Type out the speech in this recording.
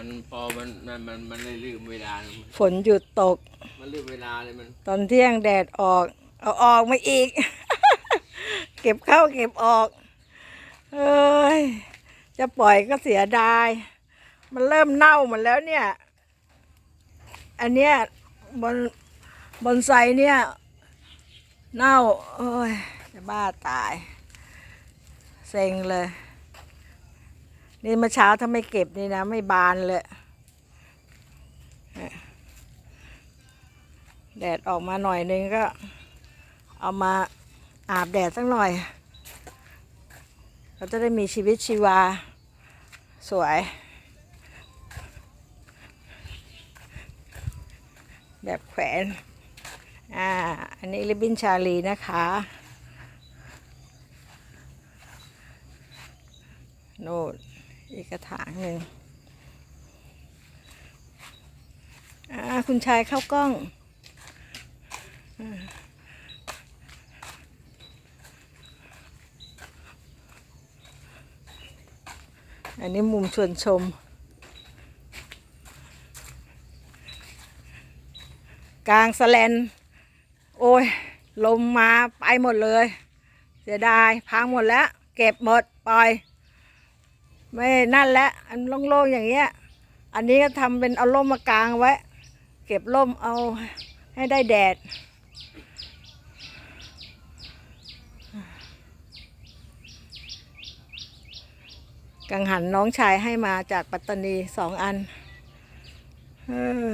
มันพอมันมันมันมันเลยลืมเวลามันฝนหยุดตก มันลืมเวลาเลยมัน ตอนเที่ยงแดดออก เอาออกมาอีก เก็บเข้าเก็บออกเอ้ยจะปล่อยก็เสียดาย มันเริ่มเน่าหมดแล้วเนี่ย อันเนี้ยบนบนไซเนี่ย เน่า โอ้ย จะบ้าตาย เซ็งเลย นี่เมื่อเช้าถ้าไม่เก็บนี่นะ ไม่บานเลยแดดออกมาหน่อยนึงก็ เอามาอาบแดดสักหน่อย เราจะได้มีชีวิตชีวา สวย แบบแขวน อ่า อันนี้ริบบินชาลีนะคะโน่น อีกกระถางหนึ่งคุณชายเข้ากล้องอันนี้มุมชวนชม กลางสแลน โอ้ย ลมมาไปหมดเลย เสียดาย พังหมดแล้ว เก็บหมด ปล่อย ไม่นั่นแหละอันโล่งๆอย่างเงี้ย อันนี้ก็ทำเป็นเอาร่มมากลางไว้ เก็บร่มเอาให้ได้แดด กังหันน้องชายให้มาจากปัตตานีสองอัน เออ